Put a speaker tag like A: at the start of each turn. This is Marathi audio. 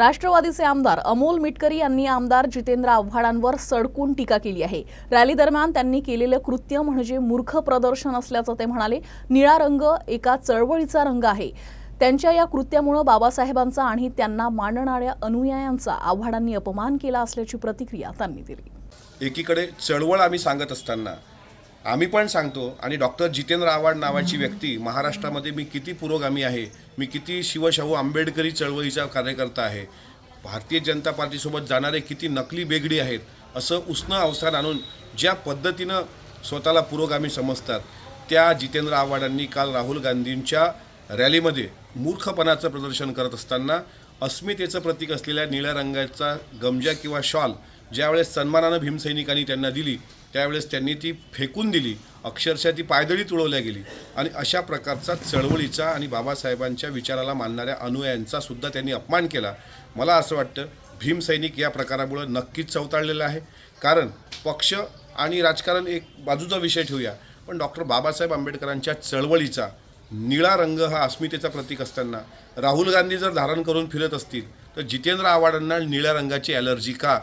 A: राष्ट्रवादीचे आमदार अमोल मिटकरी यांनी आमदार जितेंद्र आव्हाडांवर सडकून टीका केली आहे. रॅली दरम्यान त्यांनी केलेलं कृत्य म्हणजे मूर्ख प्रदर्शन असल्याचं ते म्हणाले. निळा रंग एका चळवळीचा रंग आहे. त्यांच्या या कृत्यामुळं बाबासाहेबांचा आणि त्यांना मानणाऱ्या अनुयायांचा आव्हाडांनी अपमान केला असल्याची प्रतिक्रिया त्यांनी दिली.
B: एकीकडे चळवळ आम्ही सांगत असताना आम्ही पण सांगतो आणि डॉक्टर जितेंद्र आव्हाड नावाची व्यक्ती महाराष्ट्रामध्ये मी किती पुरोगामी आहे मी किती शिवशाहू आंबेडकरी चळवळीचा कार्यकर्ता आहे भारतीय जनता पार्टीसोबत जाणारे किती नकली बेगडी आहेत असं उष्ण अवसान आणून ज्या पद्धतीनं स्वतःला पुरोगामी समजतात त्या जितेंद्र आव्हाडांनी काल राहुल गांधींच्या रॅलीमध्ये मूर्खपणाचं प्रदर्शन करत असताना अस्मितेचं प्रतीक असलेल्या निळ्या रंगाचा गमजा किंवा शॉल ज्यावेळेस सन्मानानं भीमसैनिकांनी त्यांना दिली त्यावेळेस त्यांनी ती फेकून दिली. अक्षरशः ती पायदळी तुळवल्या गेली. आणि अशा प्रकारचा चळवळीचा आणि बाबासाहेबांच्या विचाराला मानणाऱ्या अनुयायांचा सुद्धा त्यांनी अपमान केला. मला असं वाटतं भीमसैनिक या प्रकारामुळं नक्कीच चवताळलेलं आहे. कारण पक्ष आणि राजकारण एक बाजूचा विषय ठेवूया. पण डॉक्टर बाबासाहेब आंबेडकरांच्या चळवळीचा निळा रंग हा अस्मितेचा प्रतीक असताना राहुल गांधी जर धारण करून फिरत असतील तर जितेंद्र आव्हाडांना निळ्या रंगाची ॲलर्जी का?